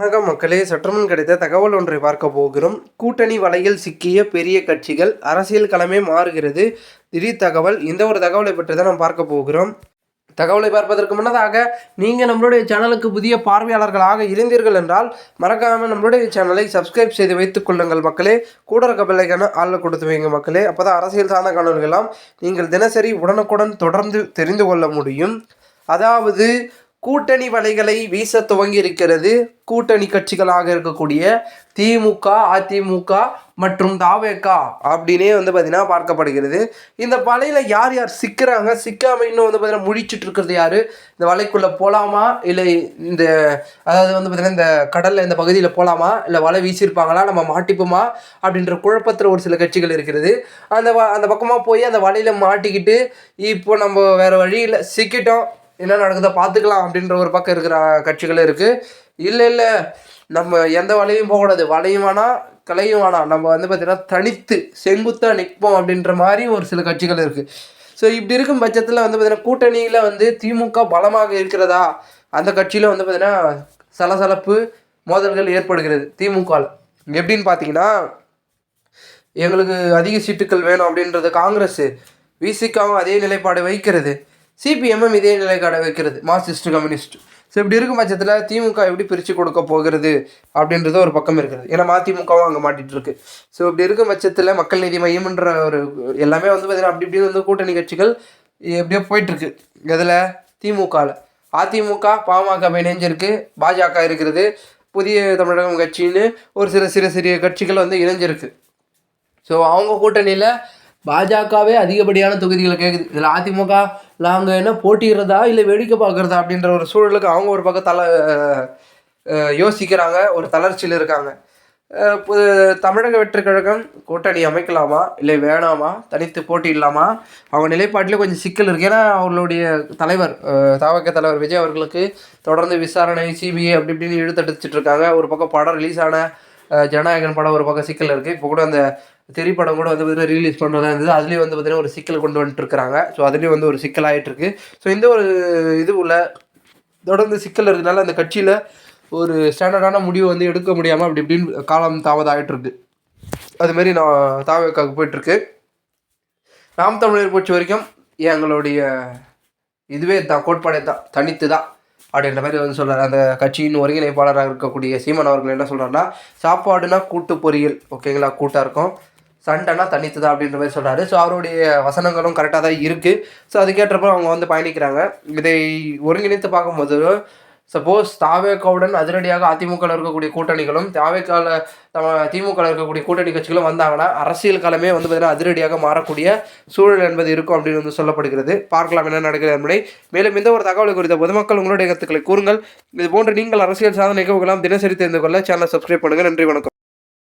வணக்கம் மக்களே சற்றுமுன் கிடைத்த தகவல் ஒன்றை பார்க்க போகிறோம். கூட்டணி வலையில் சிக்கிய பெரிய கட்சிகள் அரசியல் களமே மாறுகிறது. திடீர் தகவல் இந்த ஒரு தகவலை பற்றி தான் நாம் பார்க்க போகிறோம். தகவலை பார்ப்பதற்கு முன்னதாக நீங்கள் நம்மளுடைய சேனலுக்கு புதிய பார்வையாளர்களாக இருந்தீர்கள் என்றால் மறக்காமல் நம்மளுடைய சேனலை சப்ஸ்கிரைப் செய்து வைத்துக் கொள்ளுங்கள் மக்களே. கூட இருக்க பிள்ளைக்கான ஆளில் கொடுத்து வைங்க மக்களே. அப்போ தான் அரசியல் சார்ந்த காணொலிகளாம் நீங்கள் தினசரி உடனுக்குடன் தொடர்ந்து தெரிந்து கொள்ள முடியும். அதாவது கூட்டணி வலைகளை வீச துவங்கி இருக்கிறது கூட்டணி கட்சிகளாக இருக்கக்கூடிய திமுக அதிமுக மற்றும் தாவேக்கா அப்படின்னே வந்து பார்த்திங்கன்னா பார்க்கப்படுகிறது. இந்த வலையில் யார் யார் சிக்கிறாங்க? சிக்காமல் இன்னும் வந்து பார்த்தீங்கன்னா முழிச்சிட்டு இருக்கிறது யார்? இந்த வலைக்குள்ளே போகலாமா இல்லை இந்த அதாவது வந்து பார்த்திங்கன்னா இந்த கடலில் இந்த பகுதியில் போகலாமா இல்லை வலை வீசியிருப்பாங்களா? நம்ம மாட்டிப்போமா? அப்படின்ற குழப்பத்தில் ஒரு சில கட்சிகள் இருக்கிறது. அந்த வ அந்த பக்கமாக போய் அந்த வலையில் மாட்டிக்கிட்டு இப்போ நம்ம வேறு வழியில் சிக்கிட்டோம். என்ன நடக்குதோ பார்த்துக்கலாம் அப்படின்ற ஒரு பக்கம் இருக்கிற கட்சிகள் இருக்குது இல்லை இல்லை நம்ம எந்த வலையும் போகக்கூடாது. வலையும் வேணாம் கலையும் வேணாம் நம்ம வந்து பார்த்திங்கன்னா தனித்து செங்குத்தாக நிற்போம் அப்படின்ற மாதிரி ஒரு சில கட்சிகள் இருக்குது ஸோ இப்படி இருக்கும் பட்சத்தில் வந்து பார்த்திங்கன்னா கூட்டணியில் வந்து திமுக பலமாக இருக்கிறதா? அந்த கட்சியில் வந்து பார்த்திங்கன்னா சலசலப்பு மோதல்கள் ஏற்படுகிறது திமுகவில் எப்படின்னு பார்த்தீங்கன்னா எங்களுக்கு அதிக சீட்டுக்கள் வேணும் அப்படின்றது காங்கிரஸ். விசிகாவும் அதே நிலைப்பாடு வைக்கிறது. சிபிஎம்எம் இதே நிலைக்காட வைக்கிறது. மார்க்சிஸ்ட் கம்யூனிஸ்ட் ஸோ இப்படி இருக்கும் பட்சத்தில் திமுக எப்படி பிரித்து கொடுக்க போகிறது அப்படின்றது ஒரு பக்கம் இருக்குது. ஏன்னா மதிமுகவும் அங்கே மாட்டிகிட்டு இருக்கு. ஸோ இப்படி இருக்கும் பட்சத்தில் மக்கள் நீதி மையம்ன்ற ஒரு எல்லாமே வந்து பார்த்தீங்கன்னா அப்படி இப்படி வந்து கூட்டணி கட்சிகள் எப்படியோ போயிட்டுருக்கு இதில் திமுகவில் அதிமுக பாமக இணைஞ்சிருக்கு. பாஜக இருக்கிறது புதிய தமிழகம் கட்சின்னு ஒரு சில சிறு சிறிய கட்சிகள் வந்து இணைஞ்சிருக்கு. ஸோ அவங்க கூட்டணியில் பாஜகவே அதிகப்படியான தொகுதிகளை கேட்குது இதில் அதிமுக நாங்கள் என்ன போட்டிடுறதா இல்லை வேடிக்கை பார்க்குறதா அப்படின்ற ஒரு சூழலுக்கு அவங்க ஒரு பக்கம் தலை யோசிக்கிறாங்க ஒரு தளர்ச்சியில் இருக்காங்க. தமிழக வெற்றி கழகம் கூட்டணி அமைக்கலாமா? இல்லை வேணாமா? தனித்து போட்டியிடலாமா? அவங்க நிலைப்பாட்டிலே கொஞ்சம் சிக்கல் இருக்குது ஏன்னா அவர்களுடைய தலைவர் தாவக்க தலைவர் விஜய் அவர்களுக்கு தொடர்ந்து விசாரணை சிபிஐ அப்படி இப்படின்னு இழுத்தடிச்சிட்டு இருக்காங்க. ஒரு பக்கம் படம் ரிலீஸ் ஆன ஜனநாயகன் படம் ஒரு பக்கம் சிக்கல் இருக்குது இப்போ கூட அந்த திரைப்படம் கூட வந்து பார்த்தீங்கன்னா ரிலீஸ் பண்ணுறதா இருந்தது. அதுலேயும் வந்து பார்த்தீங்கன்னா ஒரு சிக்கல் கொண்டு வந்துட்டு இருக்கிறாங்க ஸோ அதுலேயும் வந்து ஒரு சிக்கல் ஆகிட்டுருக்கு ஸோ இந்த ஒரு இது உள்ள தொடர்ந்து சிக்கல் இருக்கிறதுனால அந்த கட்சியில் ஒரு ஸ்டாண்டர்டான முடிவு வந்து எடுக்க முடியாமல் அப்படி இப்படின்னு காலம் தாமதம் ஆகிட்டுருக்கு அதுமாரி நான் தாவக்காவுக்கு போயிட்டுருக்கு. நாம் தமிழர் பொறுத்த வரைக்கும் எங்களுடைய இதுவே தான் கோட்பாடே தான் தனித்து தான் அப்படின்ற மாதிரி வந்து சொல்கிறார் அந்த கட்சியின் ஒருங்கிணைப்பாளராக இருக்கக்கூடிய சீமன் அவர்கள் என்ன சொல்கிறாருன்னா சாப்பாடுனா கூட்டு பொரியல் ஓகேங்களா கூட்டாக இருக்கும். சண்டைனா தனித்துதா அப்படின்ற மாதிரி சொல்கிறாரு ஸோ அவருடைய வசனங்களும் கரெக்டாக தான் இருக்குது ஸோ அதுக்கேற்றப்போ அவங்க வந்து பயணிக்கிறாங்க. இதை ஒருங்கிணைத்து பார்க்கும்போது சப்போஸ் தாவேக்காவுடன் அதிரடியாக அதிமுகவில் இருக்கக்கூடிய கூட்டணிகளும் தாவேக்கால திமுகவில் இருக்கக்கூடிய கூட்டணி கட்சிகளும் வந்தாங்கன்னா அரசியல் காலமே வந்து பார்த்தீங்கன்னா அதிரடியாக மாறக்கூடிய சூழல் என்பது இருக்கும் அப்படின்னு வந்து சொல்லப்படுகிறது. பார்க்கலாம் என்ன நடக்கிறது என்பதை. மேலும் இந்த ஒரு தகவலை குறித்த பொதுமக்கள் உங்களுடைய கருத்துக்களை கூறுங்கள். இது போன்ற நீங்கள் அரசியல் சாதனை நிகழ்வுகளாம் தினசரி தெரிந்து கொள்ள சேனலை சப்ஸ்கிரைப் பண்ணுங்கள் நன்றி வணக்கம்.